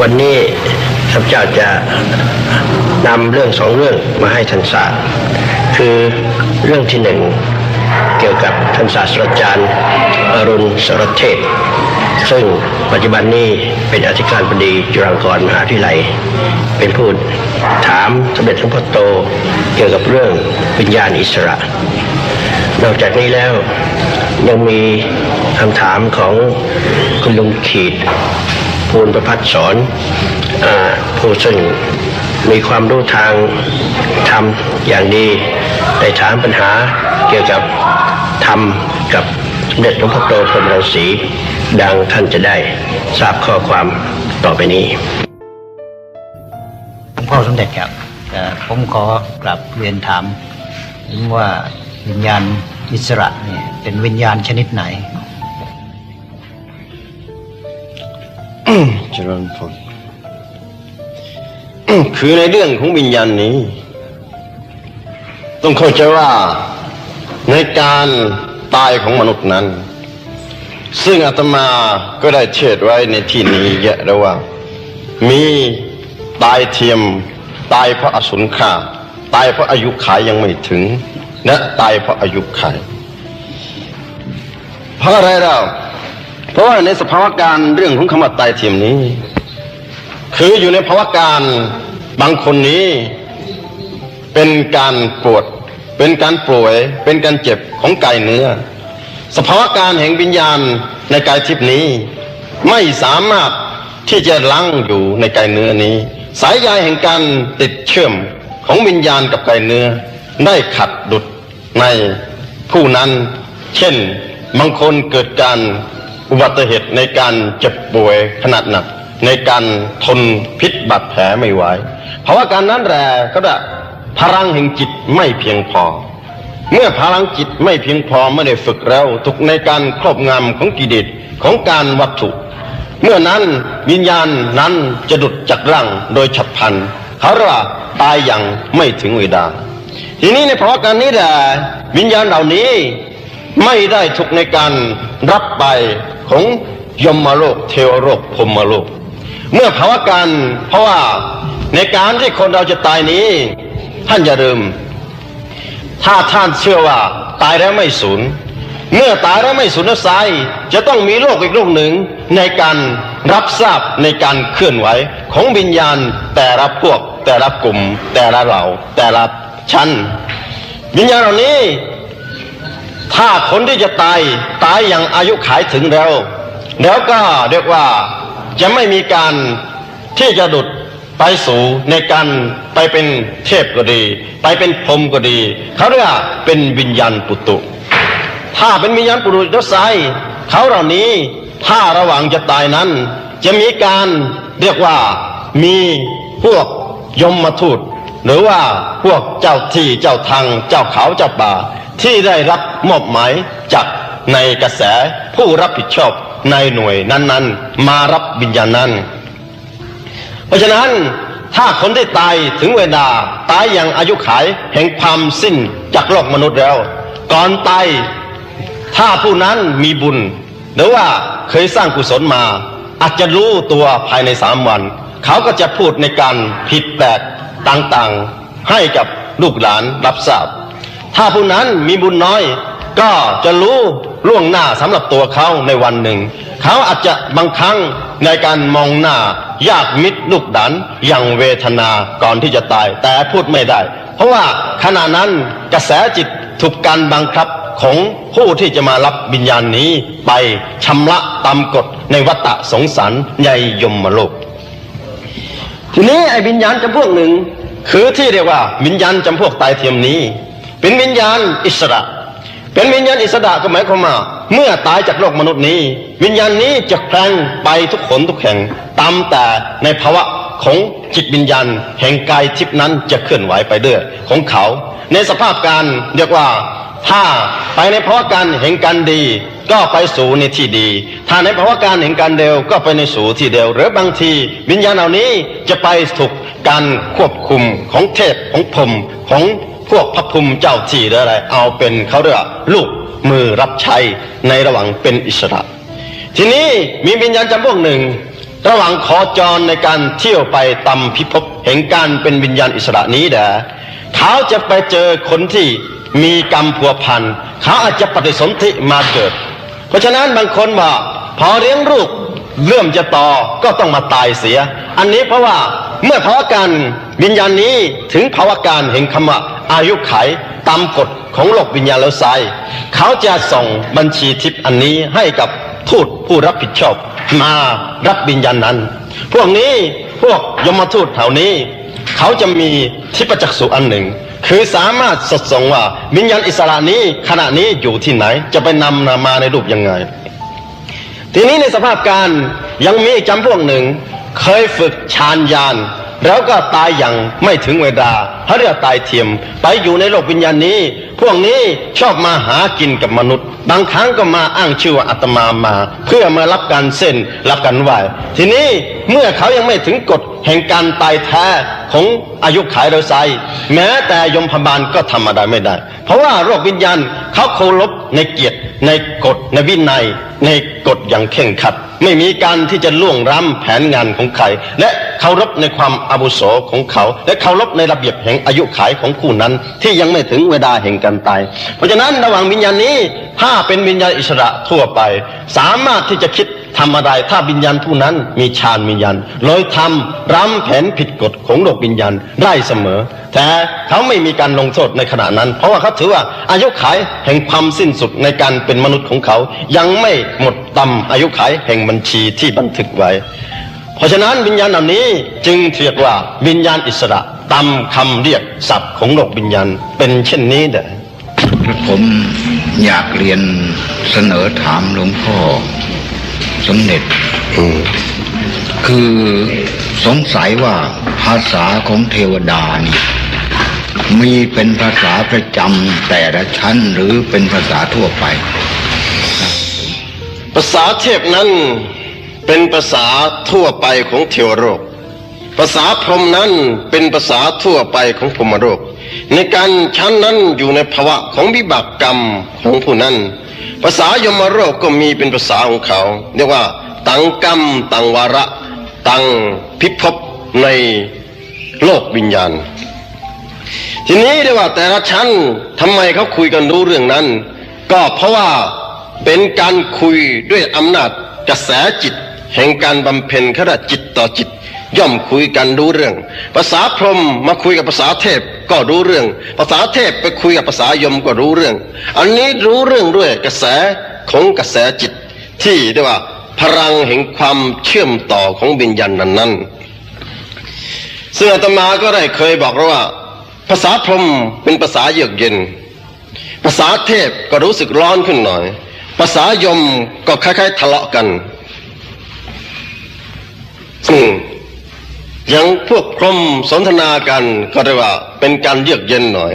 วันนี้ข้าพเจ้าจะนำเรื่องสองเรื่องมาให้ท่านทราบคือเรื่องที่หนึ่งเกี่ยวกับท่านศาสตราจารย์อรุณสรเทพซึ่งปัจจุบันนี้เป็นอธิการบดีจุฬาลงกรณ์มหาวิทยาลัย เป็นผู้ถามสมเด็จหลวงพ่อโตเกี่ยวกับเรื่องวิญญาณอิสระ นอกจากนี้แล้วยังมีคำถามของคุณลุงขีด ภูลประพัฒสอนอผู้ซึ่งมีความรู้ทางธรรมอย่างดีได้ถามปัญหาเกี่ยวกับธรรมกับสมเด็จหลวงพ่อโตพรมรังสีดังท่านจะได้ทราบข้อความต่อไปนี้หลวงพ่อสมเด็จครับผมขอกลับเรียนถามว่าวิญญาณอิสระเนี่ยเป็นวิญญาณชนิดไหน เจริญพรอืมคือในเรื่องของวิญญาณนี้ ต้องเข้าใจว่าในการตายของมนุษย์นั้น ซึ่งอาตมาก็ได้เทศไว้ในที่นี้เยอะแล้วว่า มีตายเทียม ตายเพราะอสุนค่าตายเพราะอายุขายยังไม่ถึง และตายเพราะอายุขายเพราะอะไรเรา เพราะว่าในสภาวะการเรื่องของคำว่าตายเทียมนี้ คืออยู่ในภาวะการบางคนนี้ เป็นการปวด เป็นการป่วย เป็นการเจ็บของกายเนื้อ สภาวะการแห่งวิญญาณในกายทิพนี้ ไม่สามารถที่จะลังอยู่ในกายเนื้อนี้ สายใยแห่งการติดเชื่อมของวิญญาณกับกายเนื้อ ได้ขัดดุดในผู้นั้น เช่นบางคนเกิดการ อุบัติเหตุในการเจ็บป่วยขนาดหนัก ในการทนพิษบาดแผลไม่ไหวเพราะว่าการนั้นแหละก็ได้พลังแห่งจิตไม่เพียงพอ เมื่อพลังจิตไม่เพียงพอไม่ได้ฝึกแล้วถูกในการครอบงำของกิเลสของการวัตถุ เมื่อนั้นวิญญาณนั้นจะดุดจากร่างโดยฉับพลันเขาเรียกว่าตายอย่างไม่ถึงเวลาทีนี้ในภาวะการนี้แหละวิญญาณเหล่านี้ไม่ได้ถูกในการรับไป ของยมโลก เทวโลกพรหมโลก เมื่อภาวะการเพราะว่าในการที่คนเราจะตายนี้ ท่านอย่าลืม ถ้าท่านเชื่อว่าตายแล้วไม่สูญเมื่อตายแล้วไม่สูญแล้วไซจะต้องมีโลกอีกโลกหนึ่งในการรับทราบในการเคลื่อนไหวของวิญญาณแต่ละพวก แต่ละกลุ่ม แต่ละเหล่าแต่ละชั้น วิญญาณเหล่านี้ ถ้าคนที่จะตายตายอย่างอายุขายถึงแล้ว แล้วก็เรียกว่าจะไม่มีการที่จะดุดไปสู่ในการไปเป็นเทพก็ดี ไปเป็นพรหมก็ดีเขาเรียกว่าเป็นวิญญาณปุตุ ถ้าเป็นวิญญาณปุรุษยศไซเขาเหล่านี้ถ้าระหว่างจะตายนั้น จะมีการเรียกว่ามีพวกยมมาทูตหรือว่าพวกเจ้าที่เจ้าทางเจ้าเขาเจ้าป่า ที่ได้รับมอบหมายจากในกระแสผู้รับผิดชอบในหน่วยนั้น ๆ มารับวิญญาณนั้น เพราะฉะนั้นถ้าคนที่ตายถึงเวลาตายอย่างอายุขายแห่งความสิ้นจากโลกมนุษย์แล้ว ก่อนตายถ้าผู้นั้นมีบุญ หรือว่าเคยสร้างกุศลมา อาจจะรู้ตัวภายในสามวัน เขาก็จะพูดในการผิดแปลกต่างๆ ให้กับลูกหลานรับทราบ ถ้าผู้นั้นมีบุญน้อย ก็จะรู้ล่วงหน้าสำหรับตัวเขาในวันหนึ่ง เขาอาจจะบางครั้งในการมองหน้ายากมิตรลูกดันอย่างเวทนาก่อนที่จะตาย แต่พูดไม่ได้ เพราะว่าขณะนั้นกระแสจิตถูกการบังคับของผู้ที่จะมารับวิญญาณนี้ไปชำระตามกฎในวัฏสงสารในยมโลก ทีนี้ไอ้วิญญาณจำพวกหนึ่ง คือที่เรียกว่าวิญญาณจำพวกตายเทียมนี้ เป็นวิญญาณอิสระ เป็นวิญญาณอิสระก็หมายความว่าเมื่อตายจากโลกมนุษย์นี้ วิญญาณนี้จะแพร่งไปทุกขนทุกแห่งตามแต่ในภาวะของจิตวิญญาณ แห่งกายทิพนั้นจะเคลื่อนไหวไปด้วยของเขา ในสภาพการเรียกว่าถ้าไปในภาวะการแห่งการดี ก็ไปสู่ในที่ดี ถ้าในภาวะการแห่งการเดียวก็ไปในสู่ที่เดียวหรือบางที วิญญาณเหล่านี้จะไปถูกการควบคุมของเทพของพรมของ พวกพระภูมิเจ้าที่หรืออะไร เอาเป็นเขาเรียกว่าลูกมือรับใช้ในระหว่างเป็นอิสระ ทีนี้มีวิญญาณจำพวกหนึ่ง ระหว่างขอจรในการเที่ยวไปตามพิภพแห่งการเป็นวิญญาณอิสระนี้เด้อเขาจะไปเจอคนที่มีกรรมพัวพันเขาอาจจะปฏิสนธิมาเกิด เพราะฉะนั้นบางคนว่าพอเลี้ยงลูกเริ่มจะต่อก็ต้องมาตายเสีย อันนี้เพราะว่าเมื่อภาะการ วิญญาณนี้ถึงภาวะการแห่งคำว่าอายุไขตามกฎของโลกวิญญาณแล้วไซเขาจะส่งบัญชีทิพย์อันนี้ให้กับทูตผู้รับผิดชอบมารับวิญญาณนั้น พวกนี้พวกยมทูตแถวนี้ เขาจะมีทิพจักษุอันหนึ่ง คือสามารถสดส่งว่าวิญญาณอิสระนี้ขณะนี้อยู่ที่ไหน จะไปนำมาในรูปยังไง ทีนี้ในสภาพการยังมีจำพวกหนึ่ง เคยฝึกฌานยาน แล้วก็ตายอย่างไม่ถึงเวลาเขาเรียกตายเทียม ไปอยู่ในโลกวิญญาณนี้ พวกนี้ชอบมาหากินกับมนุษย์ บางครั้งก็มาอ้างชื่อว่าอาตมามา เพื่อมารับการเส้นรับการไหวทีนี้เมื่อเขายังไม่ถึงกฎแห่งการตายแท้ของอายุขายเราไซแม้แต่ยมพบาลก็ทำอะไรไม่ได้ เพราะว่าโรควิญญาณเขาเคารพในเกียรติในกฎในวินัย ในกฎอย่างเข่งขัด ไม่มีการที่จะล่วงล้ำแผนงานของใคร และเคารพในความอาวุโสของเขา และเคารพในระเบียบแห่งอายุขายของคู่นั้น ที่ยังไม่ถึงเวลาแห่งการตาย เพราะฉะนั้นระหว่างวิญญาณนี้ถ้าเป็นวิญญาณอิสระทั่วไป สามารถที่จะคิด ทำอะไรถ้าวิญญาณผู้นั้นมีฌานวิญญาณเลยทำร้ำแผนผิดกฎของโลกวิญญาณได้เสมอ แต่เขาไม่มีการลงโทษในขณะนั้น เพราะว่าเขาถือว่าอายุขัยแห่งความสิ้นสุดในการเป็นมนุษย์ของเขา ยังไม่หมดตำอายุขัยแห่งบัญชีที่บันทึกไว้ เพราะฉะนั้นวิญญาณเหล่านี้จึงเรียกว่าวิญญาณอิสระตามคำเรียกศัพท์ของโลกวิญญาณเป็นเช่นนี้เด้อผมอยากเรียนเสนอถามหลวงพ่อ สมเด็จคือสงสัยว่าภาษาของเทวดานี่ มีเป็นภาษาประจำแต่ละชั้นหรือเป็นภาษาทั่วไป ภาษาเทพนั้นเป็นภาษาทั่วไปของเทวโลกภาษาพรหมนั้นเป็นภาษาทั่วไปของพรหมโลกในการชั้นนั้นอยู่ในภาวะของวิบากกรรมของผู้นั้น ภาษายมโลกก็มีเป็นภาษาของเขา เรียกว่าตังกรรมตังวาระตังพิภพในโลกวิญญาณ ทีนี้เรียกว่าแต่ละชั้นทำไมเขาคุยกันรู้เรื่องนั้น ก็เพราะว่าเป็นการคุยด้วยอำนาจกระแสจิต แห่งการบำเพ็ญขณะจิตต่อจิต ย่อมคุยกันรู้เรื่อง ภาษาพรหมมาคุยกับภาษาเทพก็รู้เรื่อง ภาษาเทพไปคุยกับภาษายมก็รู้เรื่อง อันนี้รู้เรื่องด้วยกระแสของกระแสจิต ที่เรียกว่า พลังแห่งความเชื่อมต่อของวิญญาณนั้นนั้นๆซึ่งอาตมาก็ได้เคยบอกแล้วว่า ภาษาพรหมเป็นภาษาเยือกเย็น ภาษาเทพก็รู้สึกร้อนขึ้นหน่อย ภาษายมก็คล้ายๆ ทะเลาะกันซึ่ง อย่างพวกพรมสนทนากันก็เรียกว่า เป็นการเยือกเย็นหน่อย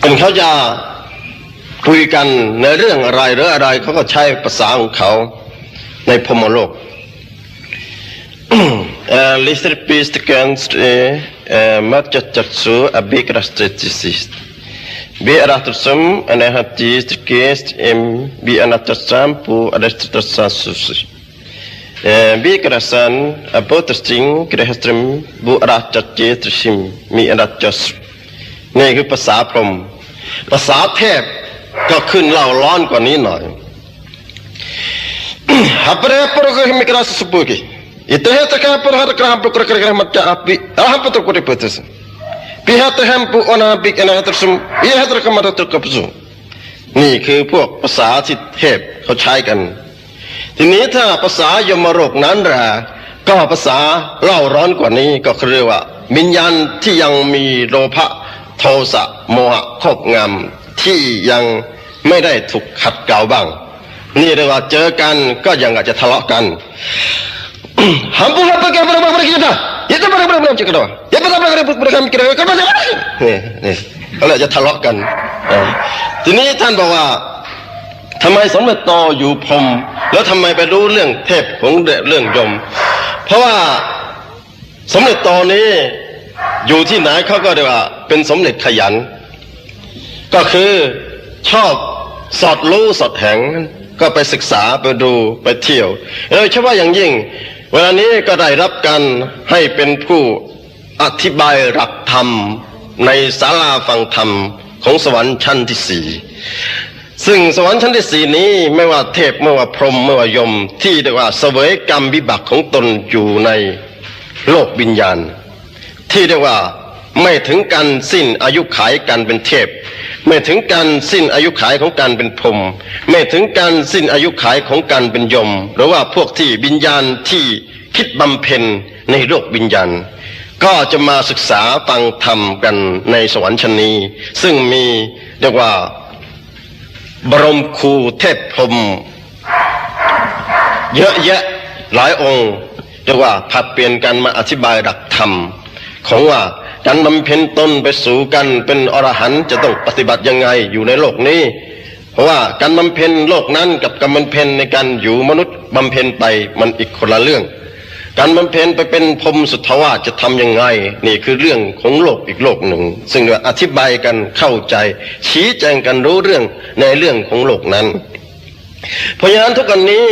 เป็นเขาจะคุยกันในเรื่องอะไรหรืออะไรเขาก็ใช้ภาษาของเขาในพมโลก Lister pist kunst matchat jatsu abik rastetisist. Bi aratusum anahatis kest em bi anatasam វាក្រសានអពុទ្ធស្ទិងក្រហស្ត្រឹមបុរចតជេត្រសិមមីអរចសនេះគឺភាសាព្រំភាសាเทพก็ขึ้นเล่าร้อนกว่านี้หน่อยฮับเรปรกหิมิกราสสุบุกิอิตเหตะกะปรหัตกรามปรกรกรกรมัตตะอปิอะหัปตะกุติปุตะสปิหัตะหมปุอนาปิกนะหะตะสุมอิหัตะกระมัตตุกะปะสุนี่คือพวกภาษาที่เทพเขาใช้กัน ทีนี้ถ้าภาษายมโรกนั้นละก็ภาษาเล่าร้อนกว่านี้ก็เรียกว่าวิญญาณที่ยังมีโลภะโทสะโมหะครอบงำที่ยังไม่ได้ถูกขัดเกลาบ้าง นี่เรียกว่าเจอกันก็ยังอาจจะทะเลาะกัน Hampir apa yang pernah pernah kita? Itu pernah pernah pernah cakap. Ya pernah pernah pernah pernah kita. Kan macam mana? นี่นี่ก็เลยจะทะเลาะกันทีนี้ท่านบอกว่า ทำไมสมเด็จโตอยู่พรมแล้วทำไมไปรู้เรื่องเทพของเรื่องยม เพราะว่าสมเด็จโตนี้อยู่ที่ไหนเขาก็เรียกว่าเป็นสมเด็จขยัน ก็คือชอบสอดรู้สอดแหงก็ไปศึกษาไปดูไปเที่ยวโดยเฉพาะอย่างยิ่ง เวลานี้ก็ได้รับการให้เป็นผู้อธิบายหลักธรรมในศาลาฟังธรรมของสวรรค์ชั้นที่สี่ ซึ่งสวรรค์ชั้นที่สี่นี้ไม่ว่าเทพไม่ว่าพรหมไม่ว่ายม ที่เรียกว่าเสวยกรรมวิบากของตนอยู่ในโลกวิญญาณ ที่เรียกว่าไม่ถึงการสิ้นอายุขัยการเป็นเทพ ไม่ถึงการสิ้นอายุขัยของการเป็นพรหมไม่ถึงการสิ้นอายุขัยของการเป็นยม หรือว่าพวกที่วิญญาณที่คิดบำเพ็ญในโลกวิญญาณ ก็จะมาศึกษาฟังธรรมกันในสวรรค์ชั้นนี้ ซึ่งมีเรียกว่า บรมครูเทพพรมเยอะแยะหลายองค์เรียกว่าผัดเปลี่ยนกันมาอธิบายหลักธรรม ของว่าการบำเพ็ญตนไปสู่กันเป็นอรหันต์จะต้องปฏิบัติยังไงอยู่ในโลกนี้ เพราะว่าการบำเพ็ญโลกนั้นกับการบำเพ็ญในการอยู่มนุษย์บำเพ็ญไปมันอีกคนละเรื่อง การบำเพ็ญไปเป็นพรมสุทธวาสจะทำยังไง นี่คือเรื่องของโลกอีกโลกหนึ่ง ซึ่งเรียกว่าอธิบายกันเข้าใจ ชี้แจงกันรู้เรื่องในเรื่องของโลกนั้น เพราะฉะนั้นทุกวันนี้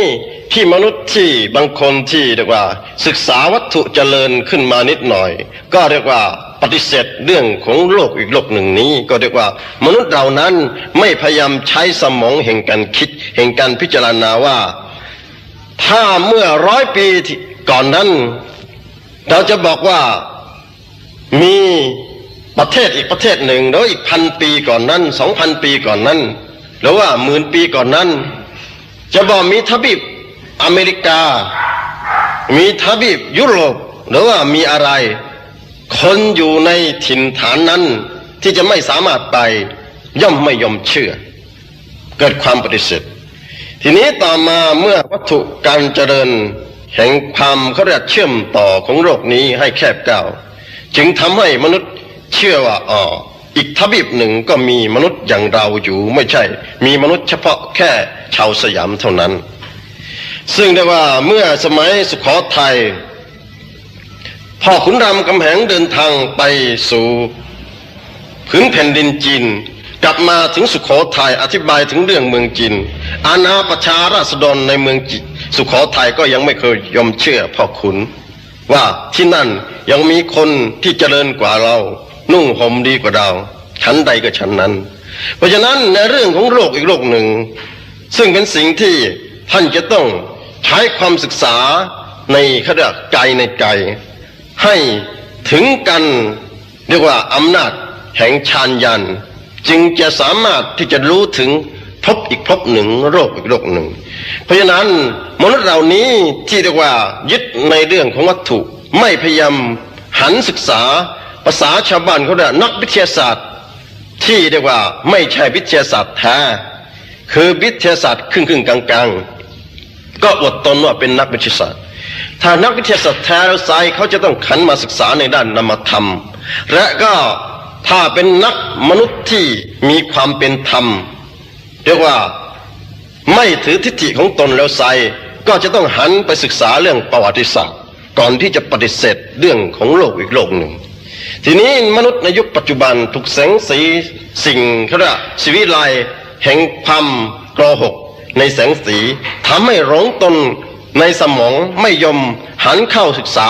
ที่มนุษย์ที่บางคนที่เรียกว่า ศึกษาวัตถุเจริญขึ้นมานิดหน่อย ก็เรียกว่าปฏิเสธเรื่องของโลกอีกโลกหนึ่งนี้ ก็เรียกว่า มนุษย์เรานั้นไม่พยายามใช้สมองแห่งการคิด แห่งการพิจารณาว่า ถ้าเมื่อร้อยปีที่ ก่อนนั้น เราจะบอกว่ามีประเทศอีกประเทศหนึ่งหรืออีกพันปีก่อนนั้นสองพันปีก่อนนั้น หรือว่าหมื่นปีก่อนนั้น จะบอกมีทวีปอเมริกา มีทวีปยุโรปหรือว่ามีอะไร คนอยู่ในถิ่นฐานนั้นที่จะไม่สามารถไปย่อมไม่ยอมเชื่อ เกิดความปฏิเสธทีนี้ต่อมาเมื่อวัตถุการเจริญ แห่งความเขาเรียกเชื่อมต่อของโลกนี้ให้แคบก้าวจึงทำให้มนุษย์เชื่อว่าอ๋ออีกทวีปหนึ่งก็มีมนุษย์อย่างเราอยู่ไม่ใช่ มีมนุษย์เฉพาะแค่ชาวสยามเท่านั้น ซึ่งได้ว่าเมื่อสมัยสุขโขทัยพ่อขุนรามกำแหงเดินทางไปสู่พื้นแผ่นดินจีน กลับมาถึงสุขโขทัยอธิบายถึงเรื่องเมืองจีนอาณาประชาราษฎรในเมืองจี สุขโขทัยก็ยังไม่เคยยอมเชื่อพ่อขุน ว่าที่นั่นยังมีคนที่เจริญกว่าเรา นุ่งห่มดีกว่าเราชั้นใดก็ชั้นนั้น เพราะฉะนั้นในเรื่องของโลกอีกโลกหนึ่ง ซึ่งเป็นสิ่งที่ท่านจะต้องใช้ความศึกษาในขณะใจในใจ ให้ถึงกันเรียกว่าอำนาจแห่งฌานยัน จึงจะสามารถที่จะรู้ถึงภพอีกภพหนึ่งโรคอีกโรคหนึ่ง เพราะฉะนั้นมนุษย์เหล่านี้ที่เรียกว่ายึดในเรื่องของวัตถุ ไม่พยายามหันศึกษาภาษาชาวบ้านเขาเรียกนักวิทยาศาสตร์ ที่เรียกว่าไม่ใช่วิทยาศาสตร์แท้คือวิทยาศาสตร์ครึ่งครึ่งๆกลางๆก็อดตนว่าเป็นนักวิทยาศาสตร์ ถ้านักวิทยาศาสตร์แท้แล้วไซเขาจะต้องขันมาศึกษาในด้านนามธรรม และก็ถ้าเป็นนักมนุษย์ที่มีความเป็นธรรม เรียกว่า ไม่ถือทิฏฐิของตนแล้วไซก็จะต้องหันไปศึกษาเรื่องประวัติศาสตร์ ก่อนที่จะปฏิเสธเรื่องของโลกอีกโลกหนึ่ง ทีนี้มนุษย์ในยุคปัจจุบันถูกแสงสีสิ่งเขาเรียกชีวิไลแห่งความโกหกในแสงสีทำให้หลงตนในสมองไม่ยอมหันเข้าศึกษา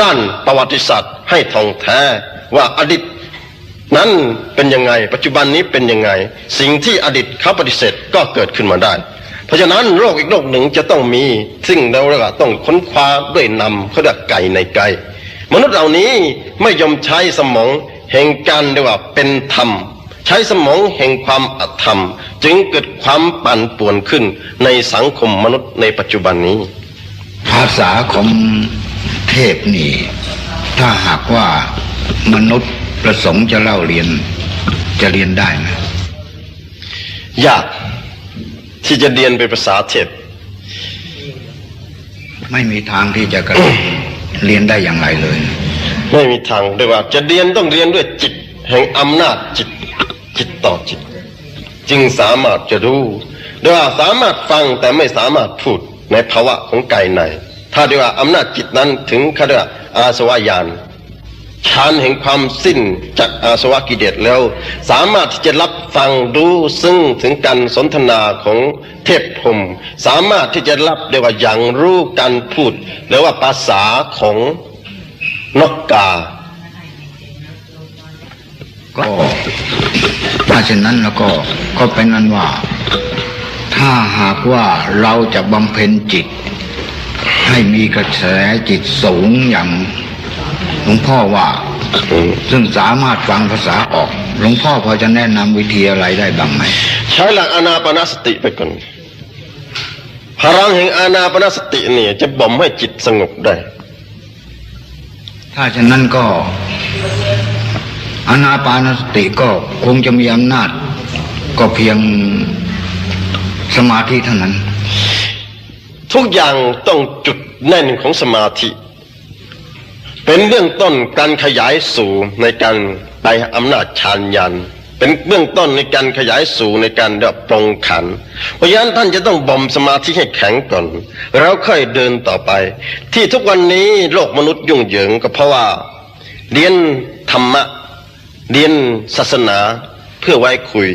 ด้านประวัติศาสตร์ให้ท่องแท้ว่าอดีต นั้นเป็นยังไง ปัจจุบันนี้เป็นยังไง สิ่งที่อดีตเขาปฏิเสธก็เกิดขึ้นมาได้ เพราะฉะนั้นโลกอีกโลกหนึ่งจะต้องมีซึ่งเราเรียกว่าต้องค้นคว้าด้วยนำเขาเรียกไก่ในไก่มนุษย์เหล่านี้ไม่ยอมใช้สมองแห่งการเรียกว่าเป็นธรรม ใช้สมองแห่งความอธรรม จึงเกิดความปั่นป่วนขึ้นในสังคมมนุษย์ในปัจจุบันนี้ ภาษาของเทพนี่ ถ้าหากว่ามนุษย์ ประสงค์จะเล่าเรียนจะเรียนได้ไหมยาก ที่จะเรียนเป็นภาษาเทพไม่มีทางที่จะกระเรียนได้อย่างไรเลย ไม่มีทางเรียกว่า จะเรียนต้องเรียนด้วยจิต แห่งอำนาจจิต จิตต่อจิต จึงสามารถจะรู้เรียกว่าสามารถฟังแต่ไม่สามารถพูดในภาวะของกายใน ถ้าเรียกว่าอำนาจจิตนั้นถึงเขาเรียกว่าอาสวายาน ฌานแห่งความสิ้นจากอาสวะกิเลสแล้ว สามารถที่จะรับฟังดูซึ่งถึงการสนทนาของเทพพรมสามารถที่จะรับเรียกว่าอย่างรู้การพูดหรือว่าภาษาของนกกา ก็ถ้าเช่นนั้นแล้วก็ก็เป็นนั้นว่า ถ้าหากว่าเราจะบำเพ็ญจิต ให้มีกระแสจิตสูงอย่าง หลวงพ่อว่า ซึ่งสามารถฟังภาษาออก หลวงพ่อพอจะแนะนำวิธีอะไรได้บ้างไหม ใช้หลักอานาปนสติไปก่อนพลังแห่งอานาปนสติเนี่ย จะบ่มให้จิตสงบได้ ถ้าเช่นนั้นก็อนาปานสติก็คงจะมีอำนาจ ก็เพียงสมาธิเท่านั้น ทุกอย่างต้องจุดแน่นของสมาธิ เป็นเบื้องต้นการขยายสู่ในการไปอำนาจฌานยัน เป็นเบื้องต้นในการขยายสู่ในการเรียกปรงขัน เพราะฉะนั้นท่านจะต้องบ่มสมาธิให้แข็งก่อน แล้วค่อยเดินต่อไป ที่ทุกวันนี้โลกมนุษย์ยุ่งเหยิงก็เพราะว่า เรียนธรรมะ เรียนศาสนาเพื่อไว้คุย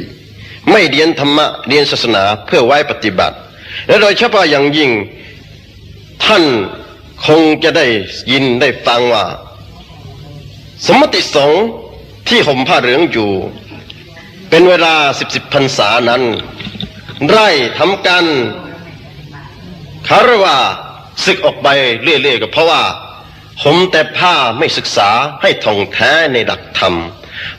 ไม่เรียนธรรมะเรียนศาสนาเพื่อไว้ปฏิบัติ และโดยเฉพาะอย่างยิ่งท่าน คงจะได้ยินได้ฟังว่า สมมติสงฆ์ที่ห่มผ้าเหลืองอยู่ เป็นเวลาสิบสิบพรรษานั้น ไร่ทำการคารวะศึกออกไปเรื่อยๆก็เพราะว่าห่มแต่ผ้าไม่ศึกษาให้ท่องแท้ในหลักธรรม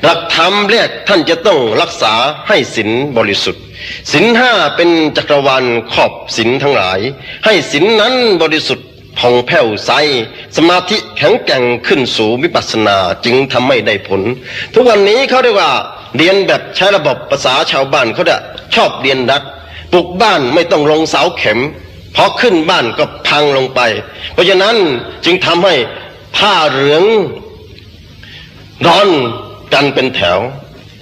หลักธรรมแรกท่านจะต้องรักษาให้ศีลบริสุทธิ์ศีลห้าเป็นจักรวาลครอบศีลทั้งหลาย ให้ศีลนั้นบริสุทธิ์ ผ่องแผ้วใส สมาธิแข็งแกร่งขึ้นสู่วิปัสสนาจึงทำให้ได้ผล ทุกวันนี้เขาเรียกว่า เรียนแบบใช้ระบบภาษาชาวบ้านเขาจะชอบเรียนรัดปลูกบ้านไม่ต้องลงเสาเข็มพอขึ้นบ้านก็พังลงไป เพราะฉะนั้นจึงทำให้ผ้าเหลืองร้อนกันเป็นแถว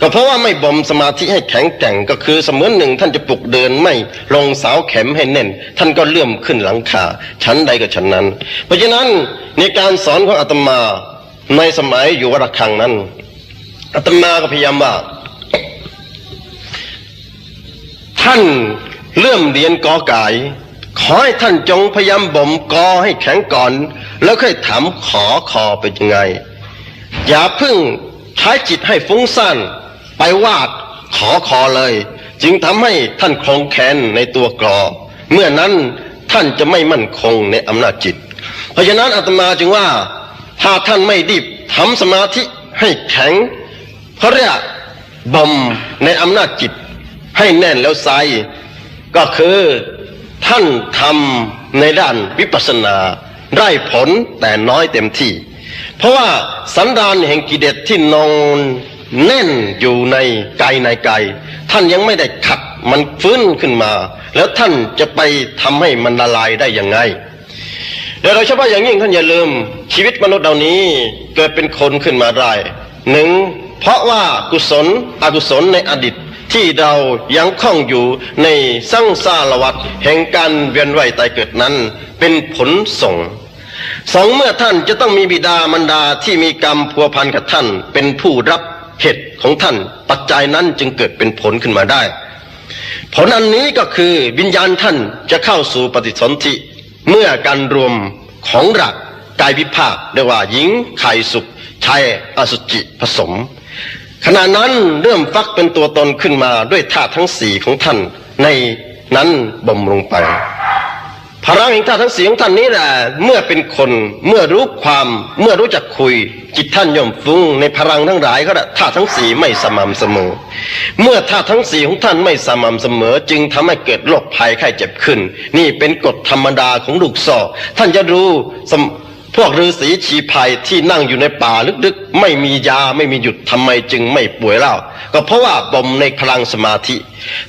ก็เพราะว่าไม่บ่มสมาธิให้แข็งแกร่งก็คือเสมือนหนึ่งท่านจะปลุกเดินไม่ลงเสาเข็มให้แน่น ท่านก็เลื่อมขึ้นหลังคาชั้นใดก็ชั้นนั้น เพราะฉะนั้นในการสอนของอาตมาในสมัยอยู่วัดระฆังนั้นอาตมาก็พยายามว่า ท่านเริ่มเรียนกอไก่ขอให้ท่านจงพยายามบ่มกอให้แข็งก่อน แล้วค่อยถามขอคอเป็นยังไง อย่าเพิ่งใช้จิตให้ฟุ้งซ่าน ไปวาดขอคอเลย จึงทำให้ท่านคลองแขนในตัวกรอ เมื่อนั้นท่านจะไม่มั่นคงในอำนาจจิต เพราะฉะนั้นอาตมาจึงว่าถ้าท่านไม่รีบทำสมาธิให้แข็งเขาเรียกบ่มในอำนาจจิต ให้แน่นแล้วไซก็คือท่านทำในด้านวิปัสสนาได้ผลแต่น้อยเต็มที่ เพราะว่าสันดานแห่งกิเลสที่นอน แน่นอยู่ในกายในกายท่านยังไม่ได้ขัดมันฟื้นขึ้นมา แล้วท่านจะไปทำให้มันละลายได้ยังไงเดี๋ยวโดยเฉพาะอย่างยิ่งท่านอย่าลืม ชีวิตมนุษย์เหล่านี้เกิดเป็นคนขึ้นมาได้หนึ่งเพราะว่ากุศลอกุศลในอดีตที่เรายังคล้องอยู่ในสังสารวัฏแห่งการเวียนว่ายตายเกิดนั้น เป็นผลส่งสองเมื่อท่านจะต้องมีบิดามารดาที่มีกรรมพัวพันกับท่านเป็นผู้รับ เหตุของท่าน ปัจจัยนั้นจึงเกิดเป็นผลขึ้นมาได้ ผลอันนี้ก็คือวิญญาณท่านจะเข้าสู่ปฏิสนธิเมื่อการรวมของหลักกายวิภาคเรียกว่าหญิงไข่สุกชายอสุจิผสม ขณะนั้นเริ่มฟักเป็นตัวตนขึ้นมาด้วยธาตุทั้งสี่ของท่านในนั้นบ่มลงไป พลังแห่งธาตุทั้งสี่ของท่านนี้แหละเมื่อเป็นคนเมื่อรู้ความเมื่อรู้จักคุย จิตท่านย่อมฟุ้งในพลังทั้งหลายก็ธาตุทั้งสี่ไม่สม่ำเสมอ เมื่อธาตุทั้งสี่ของท่านไม่สม่ำเสมอ จึงทำให้เกิดโรคภัยไข้เจ็บขึ้น นี่เป็นกฎธรรมดาของลูกซอท่านจะรู้สม พวกฤาษีชีภัยที่นั่งอยู่ในป่าลึกๆ ไม่มียาไม่มีหยุดทำไมจึงไม่ป่วยเล่า ก็เพราะว่าบ่มในพลังสมาธิ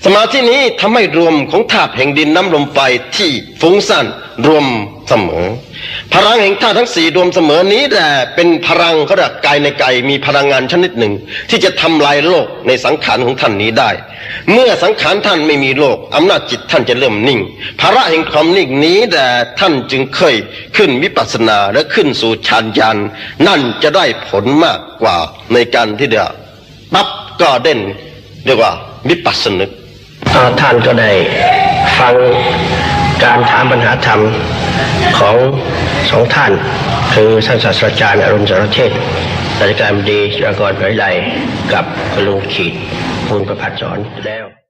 สมาธินี้ทำให้รวมของธาตุแห่งดินน้ำลมไฟที่ฟุ้งซ่านรวมเสมอ พลังแห่งธาตุทั้งสี่รวมเสมอนี้แต่เป็นพลังเขาเรียกกายในกายมีพลังงานชนิดหนึ่ง ที่จะทำลายโลกในสังขารของท่านนี้ได้ เมื่อสังขารท่านไม่มีโลกอำนาจจิตท่านจะเริ่มนิ่งภาระแห่งความนิ่งนี้แต่ท่านจึงเคยขึ้นวิปัสสนาและขึ้นสู่ฌานญาณนั่นจะได้ผลมากกว่าในการที่เดียวปั๊บก็เด่นเรียกว่าวิปัสสนึกท่านก็ได้ฟัง การถามปัญหาธรรมของสองท่าน คือท่านศาสตราจารย์อรุณสารเทศราชการดีจุฬากรณ์หาวิทยาลัยกับคุณลุงขีด คุณประพัดสอนแล้ว